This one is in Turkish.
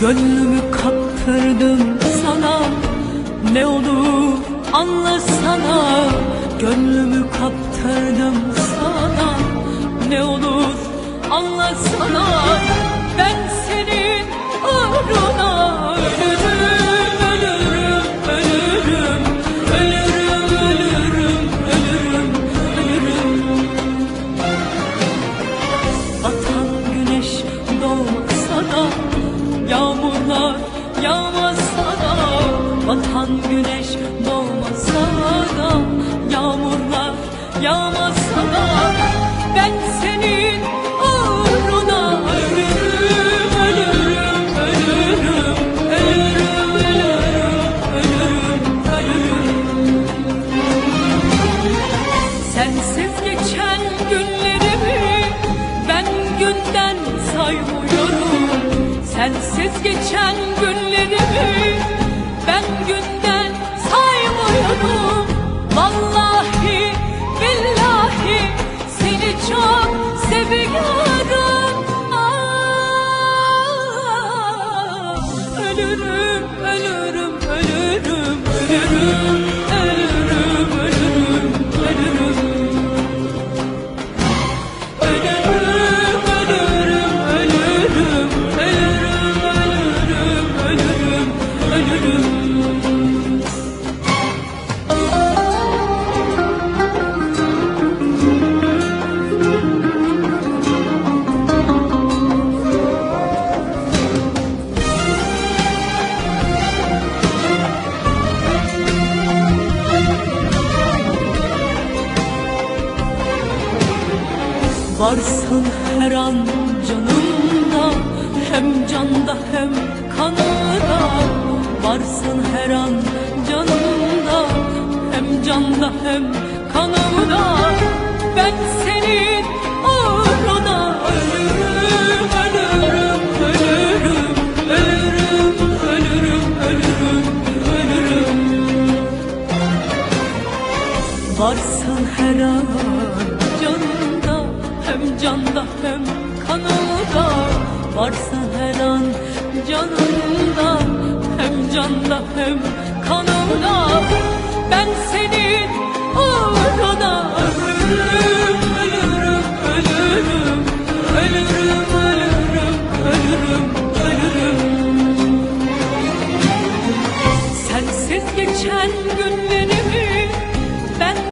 Gönlümü kaptırdım sana. Ne olur anlasana Gönlümü kaptırdım sana. Ne olur anlasana Batan güneş doğmasa da Yağmurlar yağmasa da Ben senin uğruna ölürüm Ölürüm, ölürüm Ölürüm, ölürüm, ölürüm, ölürüm Sensiz geçen günlerimi ben günden saymıyorum Sensiz geçen günlerimi ben günden saymıyorum. Vallahi billahi seni çok seviyorum. Ah, Ölürüm, ölürüm, ölürüm, ölürüm, Varsın her an canımda Hem canda hem kanımda Varsın her an canımda Hem canda hem kanımda Ben senin uğruna ölürüm Ölürüm, ölürüm, ölürüm Ölürüm, ölürüm, ölürüm. Varsın her an Varsın her an canımda Hem canda hem kanımda. Ben uğruna